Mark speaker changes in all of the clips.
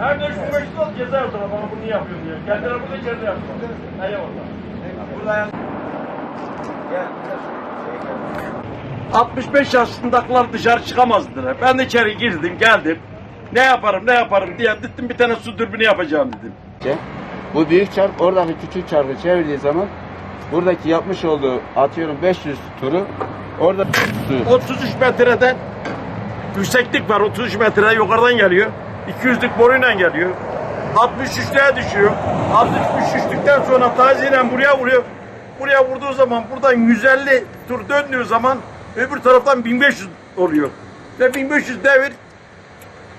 Speaker 1: Hem de 3500 al ceza yazdılar bana bunu niye yapıyorsun diye. Kendileri burada içeride yaptılar. Eyvallah.
Speaker 2: Burada yaz. Gel.
Speaker 1: 65 yaşındakiler dışarı çıkamazdılar. Ben de içeri girdim geldim. Ne yaparım ne yaparım diye gittim bir tane su dürbünü yapacağım dedim.
Speaker 3: Bu büyük çark oradaki küçük çarkı çevirdiği zaman buradaki yapmış olduğu atıyorum 500 turu orada su
Speaker 1: 33 metreden yükseklik var 33 metre yukarıdan geliyor. 200'lük boruyla geliyor. 63'lüğe düşüyor. 63'lükten sonra taziyle buraya vuruyor. Buraya vurduğu zaman buradan 150 tur döndüğü zaman öbür taraftan 1500 oluyor. Ve 1500 devir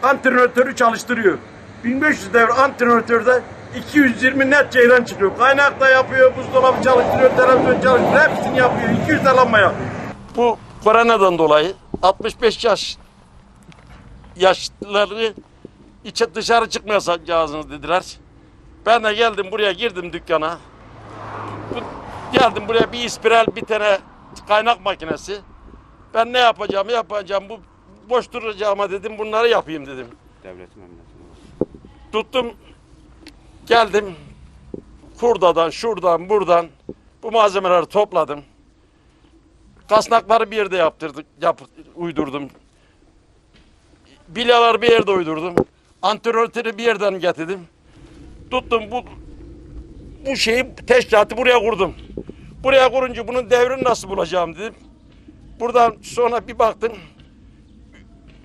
Speaker 1: antrenörü çalıştırıyor. 1500 devir antrenörde 220 net ceyran çıkıyor. Kaynak da yapıyor, buzdolabı çalıştırıyor, televizyon çalıştırıyor. Hepsini yapıyor. 200 de lamba yapıyor. Bu koronadan dolayı 65 yaş yaşlıları içe dışarı çıkmayacağınız dediler. Ben de geldim buraya girdim dükkana. Geldim buraya bir ispiral bir tane kaynak makinesi. Ben ne yapacağımı yapacağım. Bu boş duracağıma dedim bunları yapayım dedim.
Speaker 3: devletin emniyeti.
Speaker 1: Tuttum geldim kurdadan şuradan buradan bu malzemeleri topladım. Kasnakları bir yerde yaptırdık, yap, uydurdum. Bilyaları bir yerde uydurdum. Antrenörleri bir yerden getirdim. Tuttum bu bu şeyi teşkilatı buraya kurdum. Buraya kurunca bunun devrini nasıl bulacağım dedim. Buradan sonra bir baktım.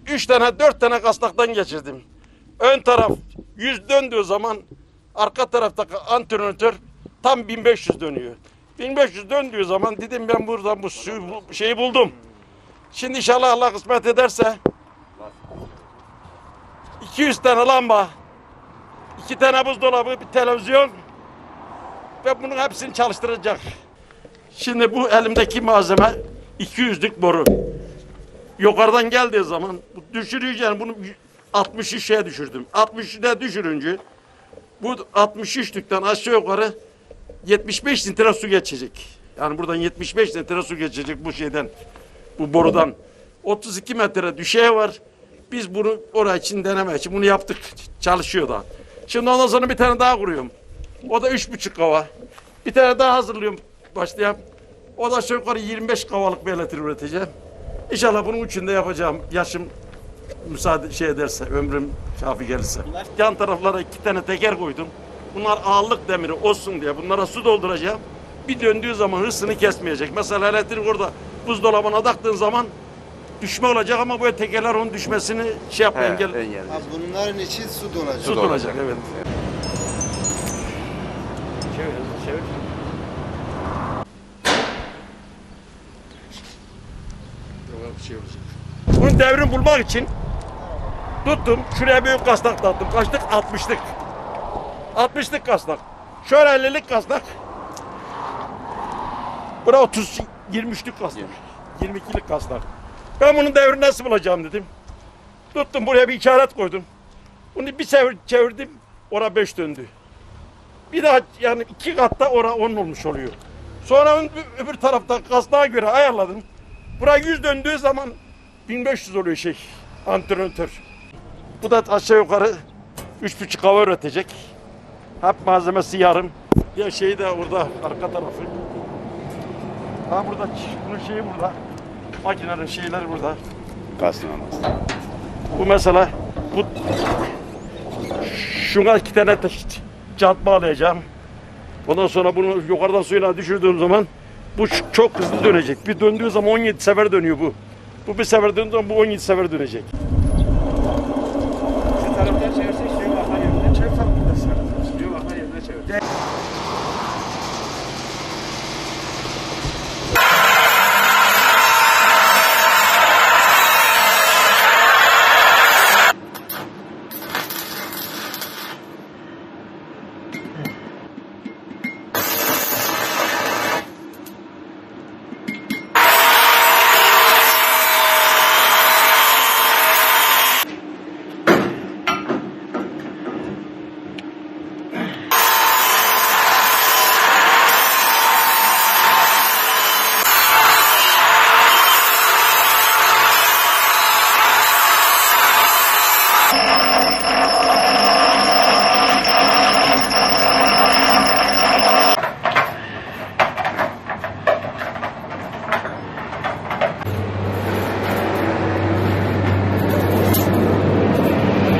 Speaker 1: Üç tane dört tane kasnaktan geçirdim. Ön taraf 100 döndüğü zaman arka taraftaki antrenör tam 1500 dönüyor. 1500 döndüğü zaman dedim ben buradan bu bu şeyi buldum. Şimdi inşallah Allah kısmet ederse 200 tane lamba, iki tane buzdolabı, bir televizyon ve bunun hepsini çalıştıracak. Şimdi bu elimdeki malzeme 200'lük boru. Yukarıdan geldiği zaman düşüreceğim bunu 63 şeye düşürdüm. 63'e düşürünce bu 63'lükten aşağı yukarı 75 litre su geçecek. Yani buradan 75 litre su geçecek bu şeyden. Bu borudan. 32 metre düşeye var. Biz bunu oraya için deneme için bunu yaptık. Çalışıyor da. Şimdi ondan sonra bir tane daha kuruyorum. O da üç buçuk kava. Bir tane daha hazırlıyorum. Başlayayım. O da aşağı yukarı 25 kavalık bir elektrik üreteceğim. İnşallah bunun için de yapacağım. Yaşım müsaade şey ederse, ömrüm kafi gelirse. Yan taraflara iki tane teker koydum. Bunlar ağırlık demiri olsun diye bunlara su dolduracağım. Bir döndüğü zaman hırsını kesmeyecek. Mesela elektrik orada buzdolabına taktığın zaman düşme olacak ama bu tekerler onun düşmesini şey yapma engel.
Speaker 3: engel.
Speaker 4: Ha, bunların için su dolacak.
Speaker 1: Su olacak evet. Bunun devrini bulmak için tuttum şuraya büyük kasnak taktım. Kaçlık? 60'lık. 60'lık kasnak. Şöyle 50'lik kasnak. Bura 30 23'lük kasnak. 22'lik kasnak. Ben bunun devrini nasıl bulacağım dedim. Tuttum buraya bir işaret koydum. Bunu bir çevir, çevirdim. Ora 5 döndü. Bir daha yani iki katta ora 10 olmuş oluyor. Sonra öbür tarafta kasnağa göre ayarladım. Buraya 100 döndüğü zaman 1500 oluyor şey antrenör. Bu da aşağı yukarı 3,5 hava üretecek. Hep malzemesi yarım. Ya şey de orada arka tarafı. Ha burada bunun şeyi burada. Makinenin şeyleri burada.
Speaker 3: Kasnaması.
Speaker 1: Bu mesela bu şuna iki tane jant bağlayacağım. Ondan sonra bunu yukarıdan suyla düşürdüğüm zaman bu çok hızlı dönecek. Bir döndüğü zaman 17 sefer dönüyor bu. Bu bir sefer döndüğü zaman bu 17 sefer dönecek.